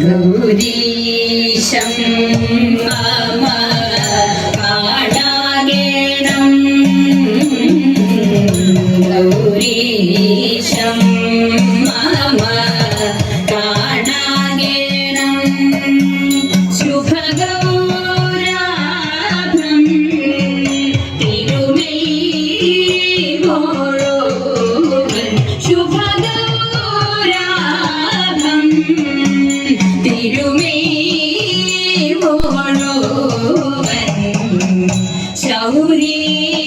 Gowreesham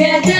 yeah.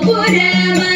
por ela.